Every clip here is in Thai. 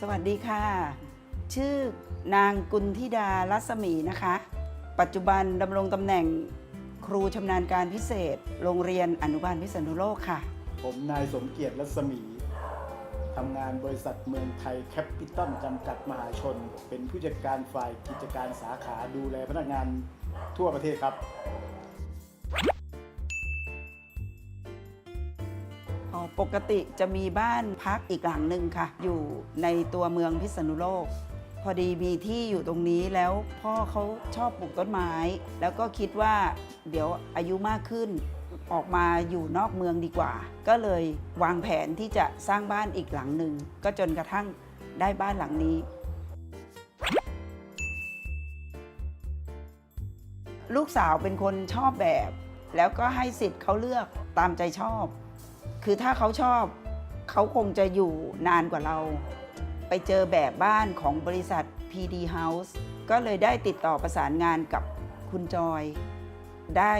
สวัสดีค่ะ ชื่อนางกุลธิดารัศมีนะคะ ปัจจุบันดำรงตำแหน่งครูชำนาญการพิเศษ โรงเรียนอนุบาลพิษณุโลกค่ะ ผมนายสมเกียรติรัศมีทำงานบริษัทเมืองไทยแคปิตอลจำกัดมหาชน เป็นผู้จัดการฝ่ายกิจการสาขาดูแลพนักงานทั่วประเทศครับ ปกติจะมีบ้านพักอีกหลังหนึ่งค่ะ อยู่ในตัวเมืองพิษณุโลก พอดีมีที่อยู่ตรงนี้แล้วพ่อเขาชอบปลูกต้นไม้ แล้วก็คิดว่าเดี๋ยวอายุมากขึ้นออกมาอยู่นอกเมืองดีกว่า ก็เลยวางแผนที่จะสร้างบ้านอีกหลังหนึ่ง ก็จนกระทั่งได้บ้านหลังนี้ ลูกสาวเป็นคนชอบแบบ แล้วก็ให้สิทธิ์เขาเลือกตามใจชอบ คือถ้าเขาชอบเขาคงจะอยู่นานกว่าเรา ไปเจอแบบบ้านของบริษัท PD House ก็เลยได้ติดต่อประสานงานกับคุณจอย ได้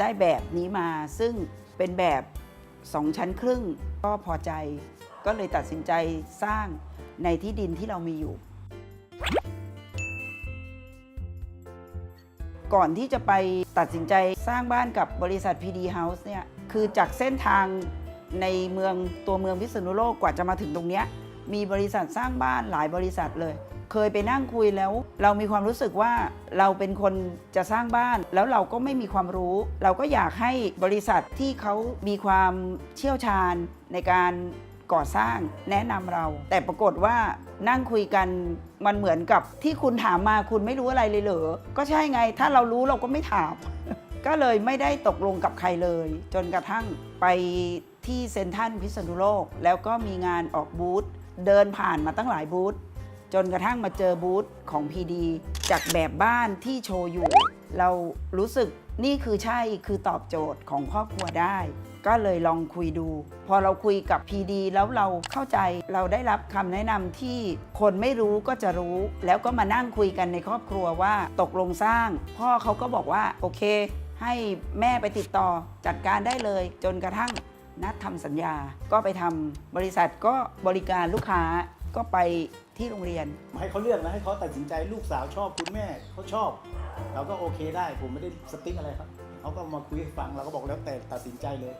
ได้แบบนี้มา ซึ่งเป็นแบบสองชั้นครึ่งก็พอใจ ก็เลยตัดสินใจสร้างในที่ดินที่เรามีอยู่ ก่อนที่จะไปตัดสินใจสร้างบ้านกับบริษัท PD House เนี่ย คือจากเส้นทาง ในเมืองตัวเมืองพิษณุโลกกว่าจะมาถึงตรงนี้มีบริษัทสร้างบ้านหลายบริษัทเลย เคยไปนั่งคุยแล้ว เรามีความรู้สึกว่าเราเป็นคนจะสร้างบ้าน แล้วเราก็ไม่มีความรู้ เราก็อยากให้บริษัทที่เขามีความเชี่ยวชาญในการก่อสร้างแนะนำเรา แต่ปรากฏว่านั่งคุยกันมันเหมือนกับที่คุณถามมาคุณไม่รู้อะไรเลยเหรอ ก็ใช่ไง ถ้าเรารู้เราก็ไม่ถาม ก็เลยไม่ได้ตกลงกับใครเลย จนกระทั่งไป ที่เซ็นทรัลพิษณุโลก แล้วก็มีงานออกบูธเดินผ่านมาตั้งหลายบูธจนกระทั่งมาเจอบูธของ PD จากแบบบ้านที่โชว์อยู่ เรารู้สึกนี่คือใช่คือตอบโจทย์ของครอบครัวได้ ก็เลยลองคุยดู พอเราคุยกับ PD แล้วเราเข้าใจเราได้รับคำแนะนำที่คนไม่รู้ก็จะรู้ แล้วก็มานั่งคุยกันในครอบครัวว่าตกลงสร้าง พ่อเขาก็บอกว่าโอเค ให้แม่ไปติดต่อจัดการได้เลย จนกระทั่ง นัดทำสัญญาก็ไปทำบริษัทก็บริการลูกค้าก็ไปที่โรงเรียน ให้เขาเลือกนะให้เขาตัดสินใจลูกสาวชอบคุณแม่เขาชอบ เราก็โอเคได้ผมไม่ได้สติ๊กอะไรครับเขาก็มาคุยให้ฟังเราก็บอกแล้วแต่ตัดสินใจเลย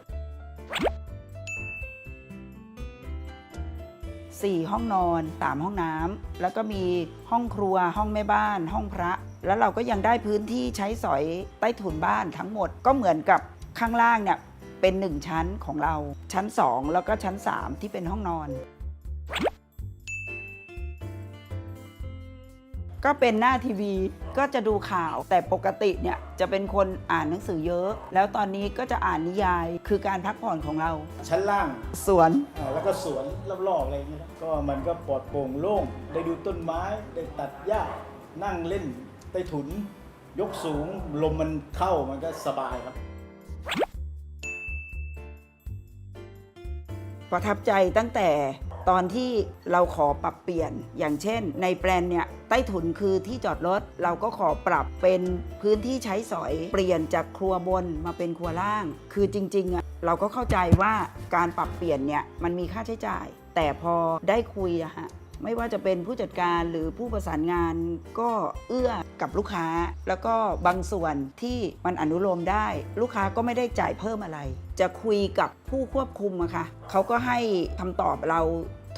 4 ห้องนอน3ห้องน้ำแล้วก็มีห้องครัวห้องแม่บ้าน ห้องพระ แล้วเราก็ยังได้พื้นที่ใช้สอยใต้ถุนบ้านทั้งหมดก็เหมือนกับข้างล่างเนี่ย เป็น 1 ชั้นของเรา ชั้น 2 แล้วก็ชั้น 3 ที่เป็นห้องนอน ก็เป็นหน้าทีวีก็จะดูข่าวแต่ปกติเนี่ยจะเป็นคนอ่านหนังสือเยอะ แล้วตอนนี้ก็จะอ่านนิยายคือการพักผ่อนของเรา ชั้นล่างสวนอ่าแล้วก็สวนรอบๆอะไรอย่างเงี้ยนะก็มันก็ปลอดโปร่งโล่งได้ดูต้นไม้ได้ตัดหญ้านั่งเล่นใต้ถุน ยกสูงลมมันเข้ามันก็สบายครับ ประทับใจตั้งแต่ตอนที่เราขอปรับเปลี่ยนอย่างเช่น ในแปลนเนี่ยใต้ถุนคือที่จอดรถ เราก็ขอปรับเป็นพื้นที่ใช้สอย เปลี่ยนจากครัวบนมาเป็นครัวล่าง คือจริงๆอะเราก็เข้าใจว่าการปรับเปลี่ยนเนี่ยมันมีค่าใช้จ่าย แต่พอได้คุยอะฮะ ไม่ว่าจะเป็นผู้จัดการหรือผู้ประสานงานก็เอื้อกับลูกค้า แล้วก็บางส่วนที่มันอนุโลมได้ ลูกค้าก็ไม่ได้จ่ายเพิ่มอะไร จะคุยกับผู้ควบคุมอะค่ะเขาก็ให้คำตอบเรา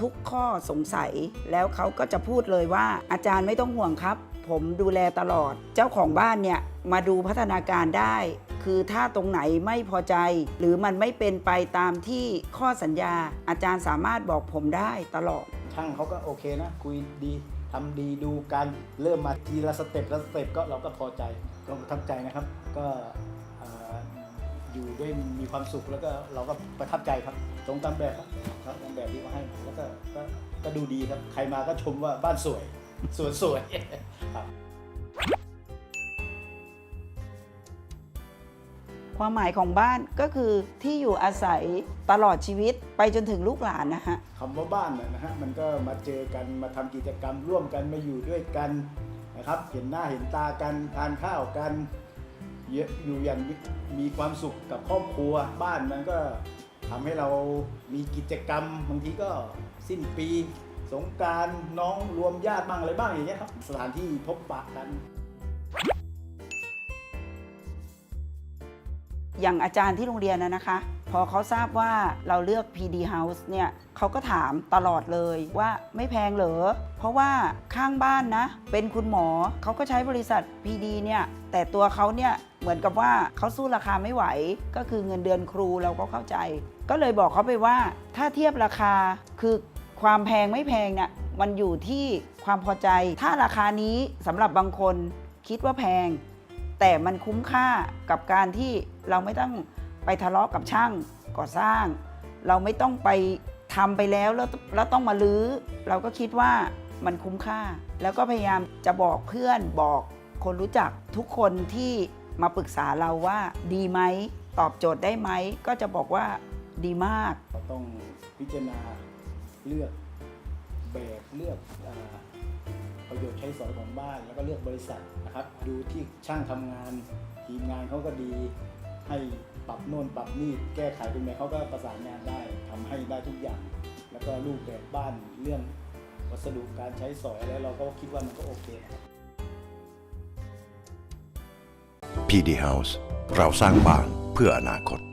ทุกข้อสงสัย แล้วเขาก็จะพูดเลยว่า อาจารย์ไม่ต้องห่วงครับ ผมดูแลตลอด เจ้าของบ้านเนี่ยมาดูพัฒนาการได้ คือถ้าตรงไหนไม่พอใจ หรือมันไม่เป็นไปตามที่ข้อสัญญา อาจารย์สามารถบอกผมได้ตลอด ช่างเขาก็โอเคนะ คุยดีทำดีดูการเริ่มมาทีละสเต็ปละสเต็ปก็เราก็พอใจก็ประทับใจนะครับ ก็เอ่ออยู่ด้วยมีความสุขแล้วก็เราก็ประทับใจครับตรงตามแบบครับ ครับตามแบบที่เขาให้ แล้วก็ก็ก็ดูดีครับ ใครมาก็ชมว่าบ้านสวย สวนสวยครับ ความหมายของบ้านก็คือที่อยู่อาศัยตลอดชีวิตไปจนถึงลูกหลานนะฮะ คำว่าบ้านน่ะนะฮะมันก็มาเจอกันมาทำกิจกรรมร่วมกันมาอยู่ด้วยกันนะครับ เห็นหน้าเห็นตากันทานข้าวกันเยอะอยู่อย่างมีมีความสุขกับครอบครัว บ้านมันก็ ทำให้เรามีกิจกรรมบางทีก็สิ้นปีสงการน้องรวมญาติบ้างอะไรบ้างอย่างเงี้ยครับ สถานที่พบปะกัน อย่างอาจารย์ที่โรงเรียนนะนะคะ พอเขาทราบว่าเราเลือก PD House เนี่ยเขาก็ถามตลอดเลยว่าไม่แพงเหรอ เพราะว่าข้างบ้านนะ เป็นคุณหมอเขาก็ใช้บริษัท PD เนี่ยแต่ตัวเขาเนี่ยเหมือนกับว่าเขาสู้ราคาไม่ไหว ก็คือเงินเดือนครูเราก็เข้าใจ ก็เลยบอกเขาไปว่าถ้าเทียบราคาคือความแพงไม่แพงเนี่ยมันอยู่ที่ความพอใจ ถ้าราคานี้สำหรับบางคนคิดว่าแพง แต่มันคุ้มค่ากับการที่เราไม่ต้องไปทะเลาะกับช่างก่อสร้าง เราไม่ต้องไปทำไปแล้วแล้วแล้วต้องมาลื้อ เราก็คิดว่ามันคุ้มค่า แล้วก็พยายามจะบอกเพื่อนบอกคนรู้จักทุกคนที่มาปรึกษาเราว่าดีไหม ตอบโจทย์ได้ไหม ก็จะบอกว่า ดีมากเราต้องพิจารณาเลือกแบบเลือกอาประโยชน์ใช้สอยของบ้าน แล้วก็เลือกบริษัทนะครับ ดูที่ช่างทำงานทีมงานเขาก็ดี ให้ปรับโน่นปรับนี่แก้ไขเป็นไงเขาก็ประสานงานได้ทำให้ได้ทุกอย่าง แล้วก็รูปแบบบ้านเรื่องวัสดุการใช้สอยอะไรเราก็คิดว่ามันก็โอเค PD House เราสร้างบ้านเพื่ออนาคต